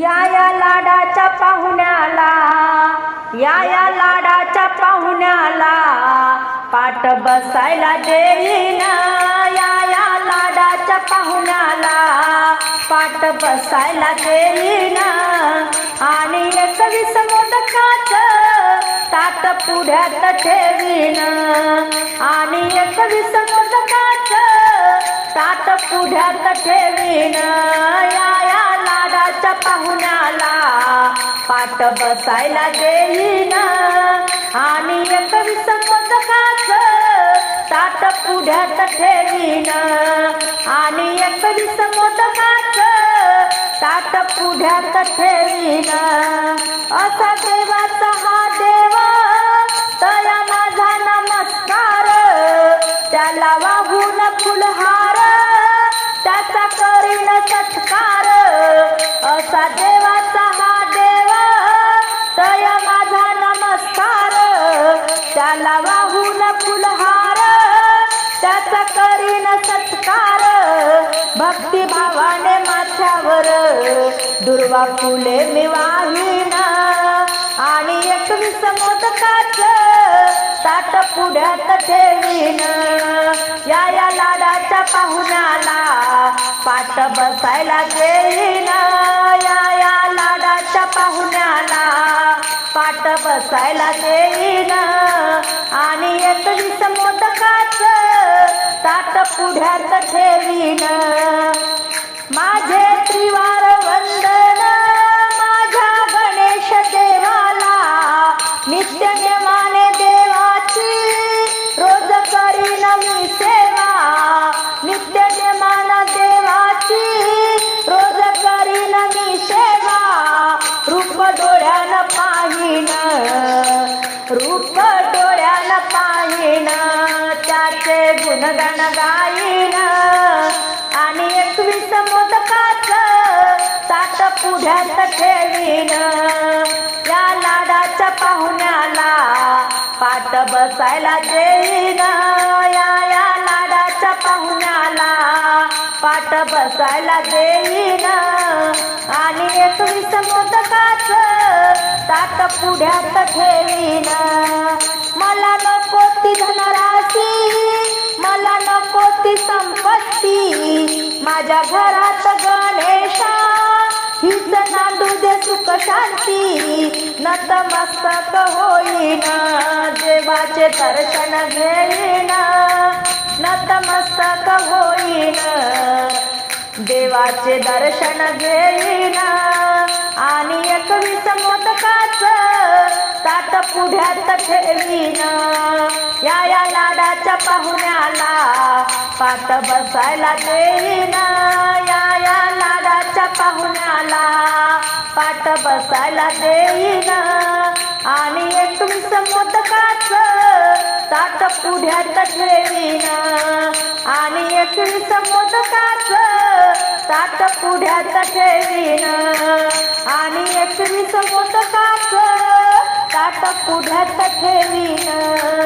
या या लाडाच्या पाहुण्याला या या लाडाच्या पाहुण्याला पाठ बसायला देईन. या या लाडाच्या पाहुण्याला पाठ बसायला देईन. आणि एकवीस मोदकाच ताट पुढ्यात ठेवीन. आणि एकवीस मोदकाच ताट पुढ्यात ठेवीन. या पाहुण्याला पाट बसायला देईना. आणि एकवीस मोदकाच ताट पुढ्यात ठेवीन. आणि एकवीस मोदकाच ताट पुढ्यात ठेवीन. असा देवाचा हा देवा तया माझा नमस्कार. त्याला वाहून फुलहार देवाचा करीन सत्कार. असा देवाचा हा देवा तया माझा नमस्कार. त्याला वाहून फुलहार त्याचा करीन सत्कार. भक्तिभावाने माथ्यावर दुर्वा फुले मी वाहिन. आणि एकवीस मोदकाच ताट पुढ्यात ठेवीन. पाहुण्याला पाठ बसायला देईन या या लाडाच्या पाहुण्याला पाठ बसायला देईन आणि एक मोदकाच ताट पुढ्यात ठेवी पाहिन रूप डोळ्याला पाहिन त्याचे गुणगण गाईन आणि एकवीस मोदकाच ताट पुढ्यात ठेवीन. या लाडाच्या पाहुण्याला पाठ बसायला देईन. या या लाडाच्या पाहुण्याला पाठ बसायला देईन. आणि एकवीस मोदकाच ताट पुढ्यात ठेवीन. मला नको ती धनराशी मला नको ती संपत्ती. माझ्या घरात गणेशा हिच नांदू दे सुख शांती. नतमस्तक होईन देवाचे दर्शन घेईन. नतमस्तक होईन देवाचे दर्शन घेईना. आणि एकवीस मोदकाच ताट पुढ्यात ठेवीन. या या लाडाच्या पाहुण्याला पाठ बसायला देईन. या या लाडाच्या पाहुण्याला पाठ बसायला देईन. आणि एकवीस मोदकाच ताट पुढ्यात ठेवीन. आणि एकवीस मोदकाच ताट पुढ्यात ठेवीन. समोर मोदकाच ताट पुढ्यात ठेवीन.